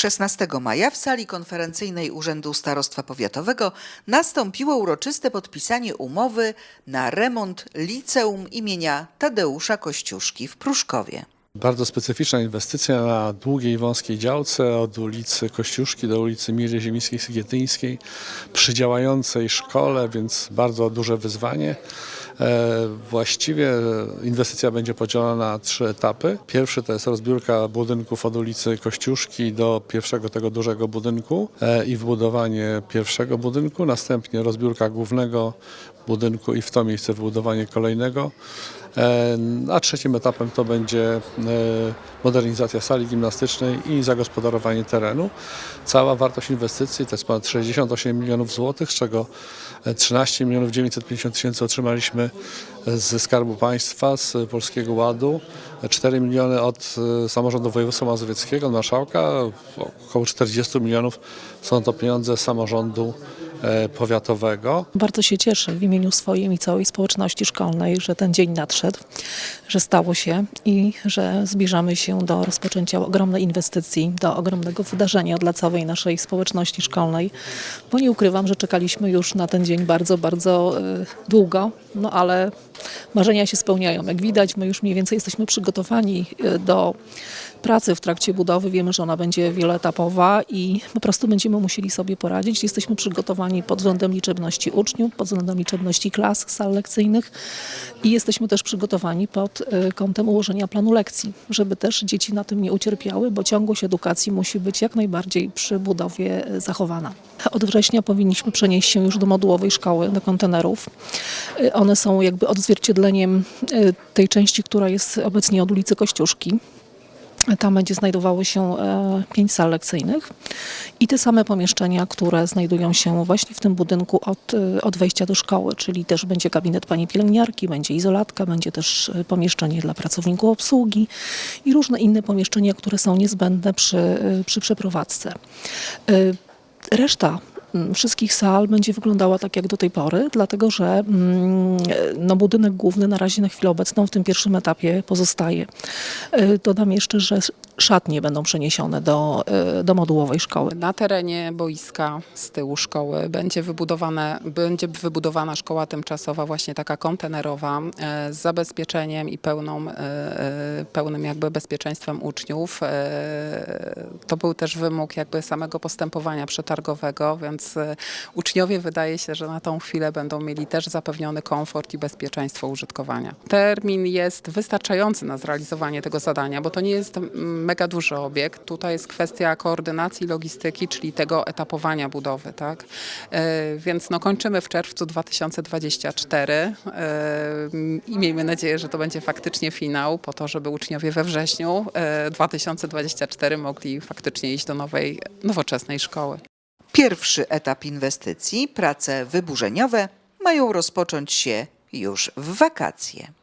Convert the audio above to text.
16 maja w sali konferencyjnej Urzędu Starostwa Powiatowego nastąpiło uroczyste podpisanie umowy na remont liceum imienia Tadeusza Kościuszki w Pruszkowie. Bardzo specyficzna inwestycja na długiej, wąskiej działce od ulicy Kościuszki do ulicy Miry Ziemińskiej-Sygietyńskiej przy działającej szkole, więc bardzo duże wyzwanie. E, Właściwie inwestycja będzie podzielona na trzy etapy. Pierwszy to jest rozbiórka budynków od ulicy Kościuszki do pierwszego tego dużego budynku e, i wbudowanie pierwszego budynku, następnie rozbiórka głównego budynku i w to miejsce wbudowanie kolejnego. E, A trzecim etapem to będzie e, modernizacja sali gimnastycznej i zagospodarowanie terenu. Cała wartość inwestycji to jest ponad 68 milionów złotych, z czego e, 13 milionów 950 tysięcy otrzymaliśmy ze Skarbu Państwa, z Polskiego Ładu, 4 miliony od e, samorządu województwa mazowieckiego, od marszałka, około 40 milionów są to pieniądze samorządu e, powiatowego. Bardzo się cieszę w imieniu swoim i całej społeczności szkolnej, że ten dzień nadszedł, że stało się i że zbliżamy się do rozpoczęcia ogromnej inwestycji, do ogromnego wydarzenia dla całej naszej społeczności szkolnej, bo nie ukrywam, że czekaliśmy już na ten dzień bardzo, bardzo e, długo, no ale marzenia się spełniają. Jak widać, my już mniej więcej jesteśmy przygotowani e, do pracy w trakcie budowy. Wiemy, że ona będzie wieloetapowa i po prostu będziemy musieli sobie poradzić. Jesteśmy przygotowani pod względem liczebności uczniów, pod względem liczebności klas, sal lekcyjnych i jesteśmy też przygotowani pod y, kątem ułożenia planu lekcji, żeby też dzieci na tym nie ucierpiały, bo ciągłość edukacji musi być jak najbardziej przy budowie y, zachowana. Od września powinniśmy przenieść się już do modułowej szkoły, do kontenerów. Y, One są jakby odzwierciedleniem tej części, która jest obecnie od ulicy Kościuszki. Tam będzie znajdowało się e, pięć sal lekcyjnych i te same pomieszczenia, które znajdują się właśnie w tym budynku od, e, od wejścia do szkoły, czyli też będzie gabinet pani pielęgniarki, będzie izolatka, będzie też e, pomieszczenie dla pracowników obsługi i różne inne pomieszczenia, które są niezbędne przy, przy przeprowadzce. Reszta wszystkich sal będzie wyglądała tak jak do tej pory, dlatego że mm, no, budynek główny na razie na chwilę obecną w tym pierwszym etapie pozostaje. E, Dodam jeszcze, że szatnie będą przeniesione do, e, do modułowej szkoły. Na terenie boiska z tyłu szkoły będzie, wybudowane, będzie wybudowana szkoła tymczasowa, właśnie taka kontenerowa, e, z zabezpieczeniem i pełną, e, e, pełnym jakby bezpieczeństwem uczniów. To był też wymóg jakby samego postępowania przetargowego, więc uczniowie wydaje się, że na tą chwilę będą mieli też zapewniony komfort i bezpieczeństwo użytkowania. Termin jest wystarczający na zrealizowanie tego zadania, bo to nie jest mega duży obiekt. Tutaj jest kwestia koordynacji logistyki, czyli tego etapowania budowy, tak? E, Więc no kończymy w czerwcu 2024 e, i miejmy nadzieję, że to będzie faktycznie finał po to, żeby uczniowie we wrześniu e, 2024 mogli faktycznie iść do nowej, nowoczesnej szkoły. Pierwszy etap inwestycji, prace wyburzeniowe, mają rozpocząć się już w wakacje.